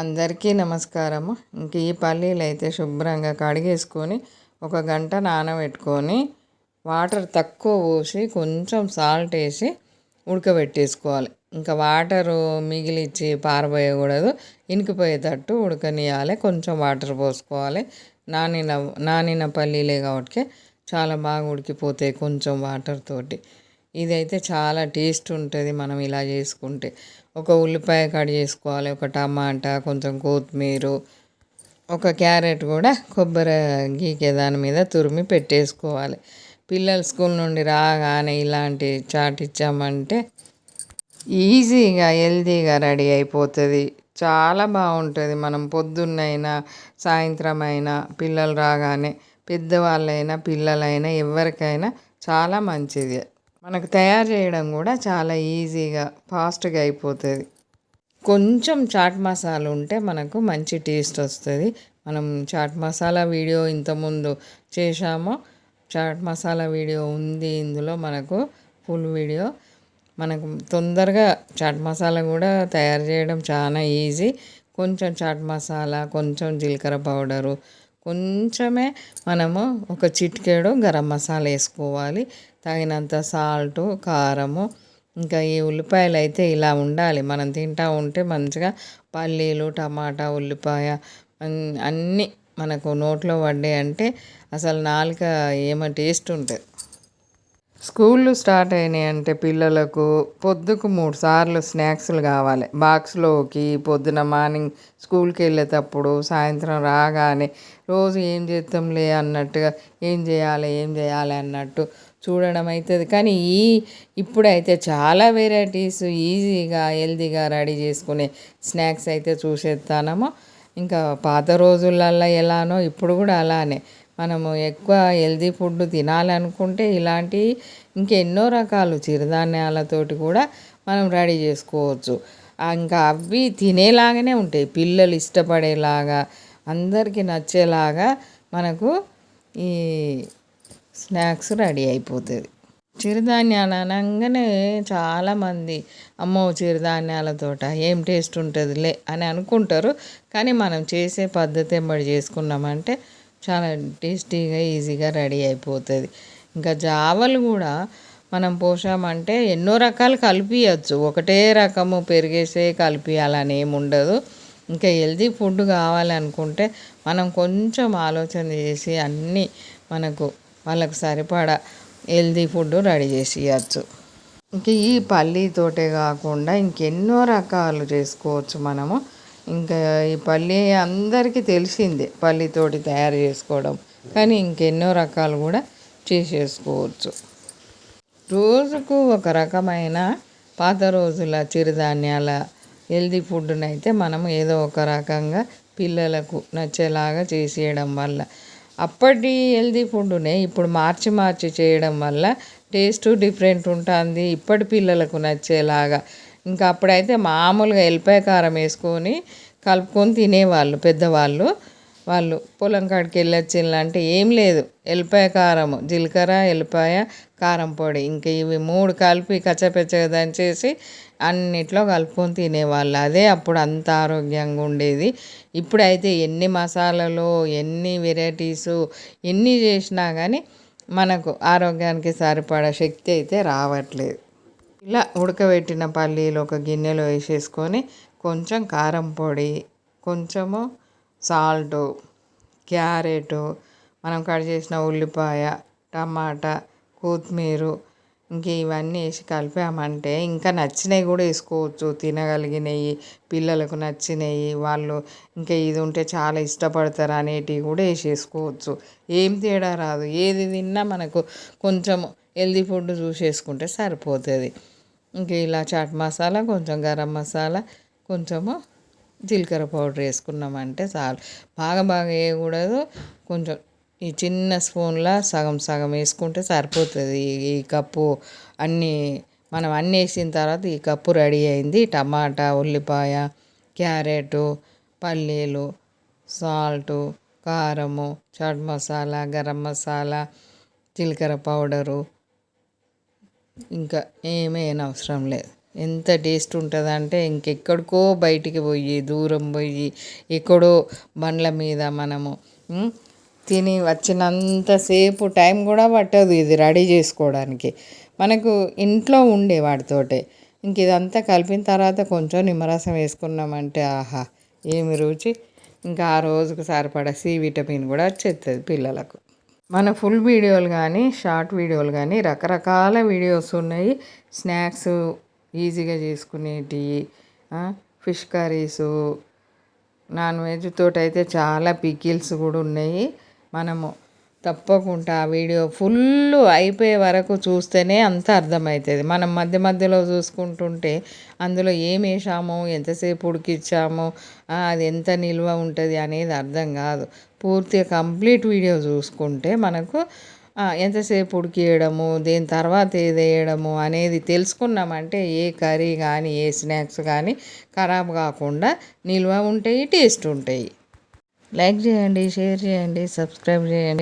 అందరికీ నమస్కారము. ఇంక ఈ పల్లీలు అయితే శుభ్రంగా కడిగేసుకొని ఒక గంట నానబెట్టుకొని వాటర్ తక్కువ పోసి కొంచెం సాల్ట్ వేసి ఉడకబెట్టేసుకోవాలి. ఇంకా వాటరు మిగిలిచ్చి పారబోయకూడదు. ఇనికిపోయేటట్టు ఉడకనియాలి కొంచెం వాటర్ పోసుకోవాలి. నానిన నానిన పల్లీలే కాబట్టి చాలా బాగా ఉడికిపోతాయి కొంచెం వాటర్ తోటి. ఇదైతే చాలా టేస్ట్ ఉంటుంది మనం ఇలా చేసుకుంటే. ఒక ఉల్లిపాయ కట్ చేసుకోవాలి ఒక టమాటా కొంచెం కొత్తిమీర ఒక క్యారెట్ కూడా కొబ్బరి గీకే దాని మీద తురిమి పెట్టేసుకోవాలి. పిల్లలు స్కూల్ నుండి రాగానే ఇలాంటి చాట్ ఇచ్చామంటే ఈజీగా హెల్తీగా రెడీ అయిపోతుంది. చాలా బాగుంటుంది. మనం పొద్దున్నైనా సాయంత్రం అయినా పిల్లలు రాగానే పెద్దవాళ్ళైనా పిల్లలైనా ఎవరికైనా చాలా మంచిది. మనకు తయారు చేయడం కూడా చాలా ఈజీగా ఫాస్ట్గా అయిపోతుంది. కొంచెం చాట్ మసాలా ఉంటే మనకు మంచి టేస్ట్ వస్తుంది. మనం చాట్ మసాలా వీడియో ఇంతకుముందు చేశామో చాట్ మసాలా వీడియో ఉంది ఇందులో మనకు ఫుల్ వీడియో. మనకు తొందరగా చాట్ మసాలా కూడా తయారు చేయడం చాలా ఈజీ. కొంచెం చాట్ మసాలా కొంచెం జీలకర్ర పౌడరు కొంచెమే మనము ఒక చిటికేడు గరం మసాలా వేసుకోవాలి. తగినంత సాల్టు కారము ఇంకా ఈ ఉల్లిపాయలు అయితే ఇలా ఉండాలి. మనం తింటూ ఉంటే మంచిగా పల్లీలు టమాటా ఉల్లిపాయ అన్నీ మనకు నోట్లో పడ్డాయి అంటే అసలు నాలుక ఏమో టేస్ట్ ఉంటుంది. స్కూళ్ళు స్టార్ట్ అయినాయి అంటే పిల్లలకు పొద్దుకు మూడు సార్లు స్నాక్స్లు కావాలి. బాక్స్లోకి పొద్దున మార్నింగ్ స్కూల్కి వెళ్ళేటప్పుడు సాయంత్రం రాగానే రోజు ఏం చేస్తాంలే అన్నట్టుగా ఏం చేయాలి ఏం చేయాలి అన్నట్టు చూడడం అవుతుంది కానీ ఈ ఇప్పుడైతే చాలా వెరైటీస్ ఈజీగా హెల్తీగా రెడీ చేసుకునే స్నాక్స్ అయితే చూసేస్తానమో ఇంకా పాత రోజులల్లో ఎలానో ఇప్పుడు కూడా అలానే. మనము ఎక్కువ హెల్తీ ఫుడ్ తినాలనుకుంటే ఇలాంటి ఇంకెన్నో రకాలు చిరుధాన్యాలతోటి కూడా మనం రెడీ చేసుకోవచ్చు. ఇంకా అవి తినేలాగానే ఉంటాయి. పిల్లలు ఇష్టపడేలాగా అందరికీ నచ్చేలాగా మనకు ఈ స్నాక్స్ రెడీ అయిపోతుంది చిరుధాన్యాలు అనగానే చాలామంది అమ్మో చిరుధాన్యాలతోట ఏం టేస్ట్ ఉంటుందిలే అని అనుకుంటారు. కానీ మనం చేసే పద్ధతి ఎంబడి చేసుకున్నామంటే చాలా టేస్టీగా ఈజీగా రెడీ అయిపోతుంది. ఇంకా జావలు కూడా మనం పోసామంటే ఎన్నో రకాలు కలిపియచ్చు. ఒకటే రకము పెరిగేసే కలిపియాలని ఏమి ఉండదు. ఇంకా హెల్తీ ఫుడ్ కావాలనుకుంటే మనం కొంచెం ఆలోచన చేసి అన్నీ మనకు వాళ్ళకు సరిపడా హెల్తీ ఫుడ్ రెడీ చేసి ఇవ్వచ్చు ఇంక ఈ పల్లీతోటే కాకుండా ఇంకెన్నో రకాలు చేసుకోవచ్చు మనము. ఇంకా ఈ పల్లి అందరికీ తెలిసిందే పల్లితోటి తయారు చేసుకోవడం. కానీ ఇంకెన్నో రకాలు కూడా చేసేసుకోవచ్చు. రోజుకు ఒక రకమైన పాత రోజుల చిరుధాన్యాల హెల్దీ ఫుడ్ని అయితే మనం ఏదో ఒక రకంగా పిల్లలకు నచ్చేలాగా చేసేయడం వల్ల. అప్పటి హెల్దీ ఫుడ్నే ఇప్పుడు మార్చి మార్చి చేయడం వల్ల టేస్ట్ డిఫరెంట్ ఉంటుంది. ఇప్పటి పిల్లలకు నచ్చేలాగా ఇంకా అప్పుడైతే మామూలుగా ఎల్లిపాయ కారం వేసుకొని కలుపుకొని తినేవాళ్ళు పెద్దవాళ్ళు. వాళ్ళు పొలం కాడికి వెళ్ళొచ్చిందంటే ఏం లేదు. ఎల్లిపాయ కారం జీలకర్ర ఎల్లిపాయ కారం పొడి. ఇంకా ఇవి మూడు కలిపి కచ్చపెచ్చగా దంచేసి అన్నిట్లో కలుపుకొని తినేవాళ్ళు. అదే అప్పుడు అంత ఆరోగ్యంగా ఉండేది. ఇప్పుడైతే ఎన్ని మసాలాలు ఎన్ని వెరైటీసు ఎన్ని చేసినా కానీ మనకు ఆరోగ్యానికి సరిపడా శక్తి అయితే రావట్లేదు. ఇలా ఉడకబెట్టిన పల్లీలు ఒక గిన్నెలో వేసేసుకొని కొంచెం కారం పొడి కొంచెము సాల్టు క్యారెటు మనం కట్ చేసిన ఉల్లిపాయ టమాటా కొత్తిమీర ఇంక ఇవన్నీ వేసి కలిపామంటే ఇంకా నచ్చినవి కూడా వేసుకోవచ్చు. తినగలిగినవి పిల్లలకు నచ్చినవి వాళ్ళు ఇంకా ఇది ఉంటే చాలా ఇష్టపడతారు అనేటివి కూడా వేసేసుకోవచ్చు. ఏం తేడా రాదు. ఏది తిన్నా మనకు కొంచెం హెల్దీ ఫుడ్ చూసేసుకుంటే సరిపోతుంది. ఇంక ఇలా చాట్ మసాలా కొంచెం గరం మసాలా కొంచెము జీలకర్ర పౌడర్ వేసుకున్నామంటే చాలు. బాగా బాగా వేయకూడదు. కొంచెం ఈ చిన్న స్పూన్లో సగం సగం వేసుకుంటే సరిపోతుంది. ఈ కప్పు అన్నీ మనం అన్నీ వేసిన తర్వాత ఈ కప్పు రెడీ అయింది. టమాటా ఉల్లిపాయ క్యారెటు పల్లీలు సాల్టు కారము చాట్ మసాలా గరం మసాలా జీలకర్ర పౌడరు ఇంకా ఏమైనా అవసరం లేదు. ఎంత టేస్ట్ ఉంటుంది అంటే ఇంకెక్కడికో బయటికి పోయి దూరం పోయి ఎక్కడో బండ్ల మీద మనము తిని వచ్చినంతసేపు టైం కూడా పట్టదు ఇది రెడీ చేసుకోవడానికి. మనకు ఇంట్లో ఉండే వాటితోటే. ఇంక ఇదంతా కలిపిన తర్వాత కొంచెం నిమ్మరసం వేసుకున్నామంటే ఆహా ఏమి రుచి. ఇంకా ఆ రోజుకు సరిపడా సి విటమిన్ కూడా వచ్చేస్తుంది పిల్లలకు. మన ఫుల్ వీడియోలు కానీ షార్ట్ వీడియోలు కానీ రకరకాల వీడియోస్ ఉన్నాయి. స్నాక్స్ ఈజీగా చేసుకునేటివి ఫిష్ కర్రీసు నాన్ వెజ్ తోటి అయితే చాలా పికిల్స్ కూడా ఉన్నాయి. మనము తప్పకుండా ఆ వీడియో ఫుల్ అయిపోయే వరకు చూస్తేనే అంత అర్థమవుతుంది. మనం మధ్య మధ్యలో చూసుకుంటుంటే అందులో ఏం వేసాము ఎంతసేపు ఉడికిచ్చాము అది ఎంత నిల్వ ఉంటుంది అనేది అర్థం కాదు. పూర్తిగా కంప్లీట్ వీడియో చూసుకుంటే మనకు ఎంతసేపు ఉడికియడము దీని తర్వాత ఏది వేయడము అనేది తెలుసుకున్నామంటే ఏ కర్రీ కానీ ఏ స్నాక్స్ కానీ ఖరాబ్ కాకుండా నిల్వ ఉంటాయి టేస్ట్ ఉంటాయి. లైక్ చేయండి షేర్ చేయండి సబ్స్క్రైబ్ చేయండి.